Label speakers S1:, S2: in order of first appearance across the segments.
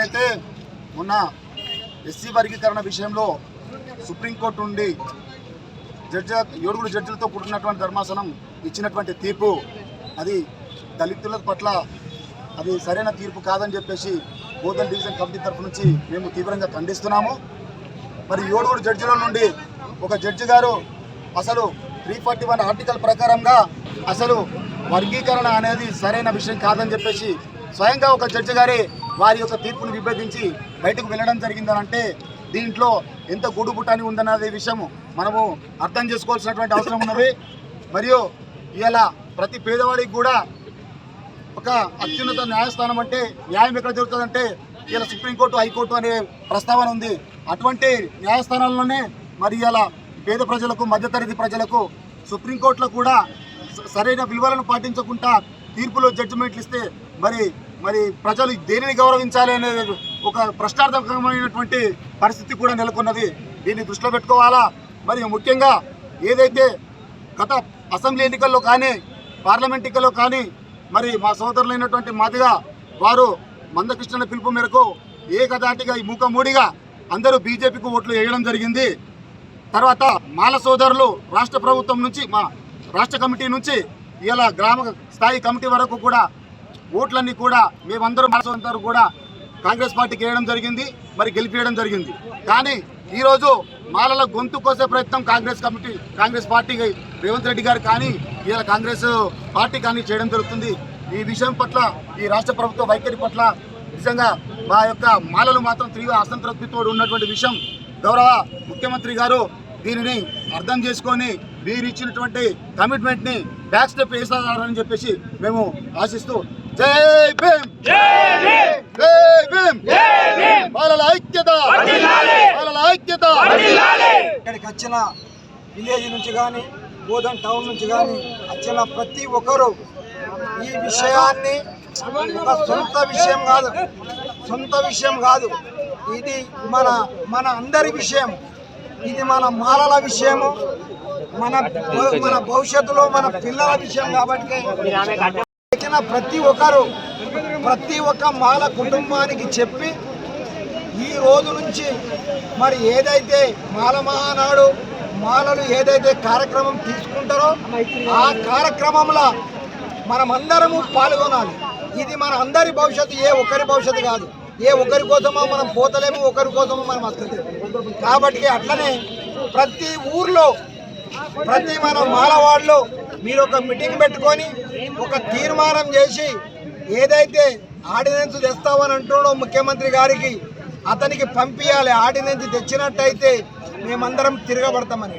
S1: ఏదైతే మొన్న ఎస్సీ వర్గీకరణ విషయంలో సుప్రీంకోర్టు నుండి జడ్జి ఏడుగురు జడ్జిలతో కూడినటువంటి ధర్మాసనం ఇచ్చినటువంటి తీర్పు అది దళితుల పట్ల అది సరైన తీర్పు కాదని చెప్పేసి బోధన్ డివిజన్ కమిటీ తరఫు నుంచి మేము తీవ్రంగా ఖండిస్తున్నాము. మరి ఏడుగురు జడ్జిల నుండి ఒక జడ్జి గారు అసలు త్రీ ఫార్టీ వన్ ఆర్టికల్ ప్రకారంగా అసలు వర్గీకరణ అనేది సరైన విషయం కాదని చెప్పేసి స్వయంగా ఒక జడ్జి గారి వారి యొక్క తీర్పును విభేదించి బయటకు వెళ్ళడం జరిగిందనంటే దీంట్లో ఎంత గూడుబుటాని ఉందన్నది విషయం మనము అర్థం చేసుకోవాల్సినటువంటి అవసరం ఉన్నది. మరియు ఇలా ప్రతి పేదవాడికి కూడా ఒక అత్యున్నత న్యాయస్థానం అంటే న్యాయం ఎక్కడ జరుగుతుందంటే ఇలా సుప్రీంకోర్టు హైకోర్టు అనే ప్రస్తావన ఉంది. అటువంటి న్యాయస్థానాల్లోనే మరి ఇలా పేద ప్రజలకు మధ్యతరగతి ప్రజలకు సుప్రీంకోర్టులో కూడా సరైన విలువలను పాటించకుండా తీర్పులో జడ్జిమెంట్లు ఇస్తే మరి మరి ప్రజలు దేనిని గౌరవించాలి అనే ఒక ప్రశ్నార్థకమైనటువంటి పరిస్థితి కూడా నెలకొన్నది. దీన్ని దృష్టిలో పెట్టుకోవాలా? మరి ముఖ్యంగా ఏదైతే గత అసెంబ్లీ ఎన్నికల్లో కానీ పార్లమెంట్ ఎన్నికల్లో కానీ మరి మా సోదరులైనటువంటి మాదిగా వారు మందకృష్ణుల పిలుపు మేరకు ఏకదాటిగా ఈ మూకమూడిగా అందరూ బీజేపీకి ఓట్లు వేయడం జరిగింది. తర్వాత మాల సోదరులు రాష్ట్ర ప్రభుత్వం నుంచి మా రాష్ట్ర కమిటీ నుంచి ఇలా గ్రామ స్థాయి కమిటీ వరకు కూడా ఓట్లన్నీ కూడా మేమందరం మాల కూడా కాంగ్రెస్ పార్టీకి వేయడం జరిగింది మరి గెలిపించడం జరిగింది. కానీ ఈరోజు మాలల గొంతు కోసే ప్రయత్నం Congress committee Congress party Revanth Reddy గారు కానీ ఇలా కాంగ్రెస్ పార్టీ కానీ చేయడం జరుగుతుంది. ఈ విషయం పట్ల ఈ రాష్ట్ర ప్రభుత్వ వైఖరి పట్ల నిజంగా మా యొక్క మాలలు మాత్రం తీవ్ర అసంతృప్తితో ఉన్నటువంటి విషయం గౌరవ ముఖ్యమంత్రి గారు దీనిని అర్థం చేసుకొని మీరు ఇచ్చినటువంటి కమిట్మెంట్ని బ్యాక్ స్టెప్ వేస్తారని చెప్పేసి మేము ఆశిస్తూ జై భీమ్. జై భీమ్. బాలల ఐక్యత. బాలల ఐక్యత.
S2: ఇక్కడికి వచ్చిన విలేజ్ నుంచి కానీ బోధన్ టౌన్ నుంచి కానీ వచ్చిన ప్రతి ఒక్కరూ ఈ విషయాన్ని ఒక సొంత విషయం కాదు సొంత విషయం కాదు. ఇది మన మన అందరి విషయం. ఇది మన మాలల విషయము. మన మన భవిష్యత్తులో మన పిల్లల విషయం కాబట్టి వచ్చిన ప్రతి ఒక్కరు ప్రతి ఒక్క మాల కుటుంబానికి చెప్పి ఈ రోజు నుంచి మరి ఏదైతే మాల మహానాడు మాలలు ఏదైతే కార్యక్రమం తీసుకుంటారో ఆ కార్యక్రమంలో మనమందరము పాల్గొనాలి. ఇది మన అందరి భవిష్యత్తు ఏ ఒక్కరి భవిష్యత్తు కాదు. ఏ ఒకరి కోసమో మనం పోతలేము ఒకరి కోసమో మనం వస్తుంది కాబట్టి అట్లనే ప్రతి ఊర్లో ప్రతి మన మాలవాడలో మీరు ఒక మీటింగ్ పెట్టుకొని ఒక తీర్మానం చేసి ఏదైతే ఆర్డినెన్స్ తెస్తామని అంటున్నాడో ముఖ్యమంత్రి గారికి అతనికి పంపించాలి ఆర్డినెన్స్ తెచ్చినట్టయితే మేమందరం తిరగబడతామని.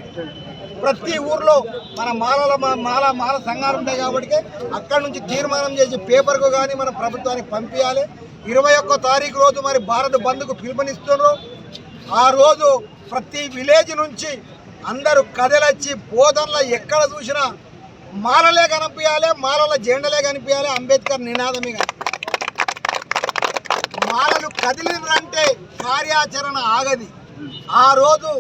S2: ప్రతి ఊర్లో మన మాలల మా- మాల మాల సంఘాలు ఉంటాయి కాబట్టి అక్కడి నుంచి తీర్మానం చేసి పేపర్కు కానీ మన ప్రభుత్వానికి పంపించాలి ఇరవై ఒక్క తారీఖు రోజు మరి భారత్ బంద్కు పిలుపునిస్తున్నారు ఆ రోజు ప్రతి విలేజ్ నుంచి అందరూ కదలొచ్చి బోధనలో ఎక్కడ చూసినా మాలలే కనిపించాలి మాలల జెండలే కనిపించాలి అంబేద్కర్ నినాదమే కనిపించాలి. మాలలు కదిలినంటే కార్యాచరణ ఆగది. ఆ రోజు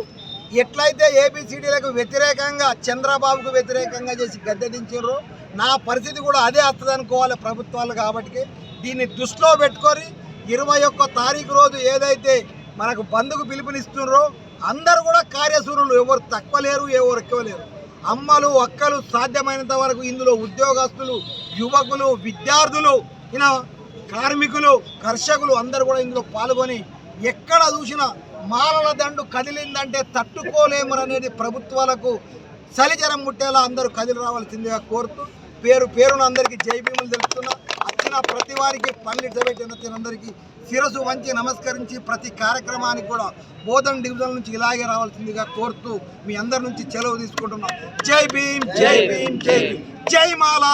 S2: ఎట్లయితే ఏబిసిడీలకు వ్యతిరేకంగా చంద్రబాబుకు వ్యతిరేకంగా చేసి గద్దె దించారో నా పరిస్థితి కూడా అదే వస్తుంది అనుకోవాలి ప్రభుత్వాలు కాబట్టి దీన్ని దృష్టిలో పెట్టుకొని ఇరవై ఒక్క తారీఖు రోజు ఏదైతే మనకు బంధుకు పిలుపునిస్తున్నారో అందరూ కూడా కార్యసూరులు ఎవరు తక్కువ లేరు ఎవరు ఎక్కువ లేరు. అమ్మలు అక్కలు సాధ్యమైనంత వరకు ఇందులో ఉద్యోగస్తులు యువకులు విద్యార్థులు ఇలా కార్మికులు కర్షకులు అందరూ కూడా ఇందులో పాల్గొని ఎక్కడ చూసినా మాలల దండు కదిలిందంటే తట్టుకోలేము అనేది ప్రభుత్వాలకు సలిజరం ముట్టేలా అందరూ కదిలి రావాల్సిందిగా కోరుతూ పేరు పేరున అందరికీ జై భీములు తెలుపుతున్నా. వచ్చిన ప్రతి వారికి పన్నెండు అందరికీ శిరసు వంచి నమస్కరించి ప్రతి కార్యక్రమానికి కూడా బోధన్ డివిజన్ నుంచి ఇలాగే రావాల్సిందిగా కోరుతూ మీ అందరి నుంచి చెలవు తీసుకుంటున్నాం. జై భీమ్ జై భీమ్ జై భీమ్. జై మాలా.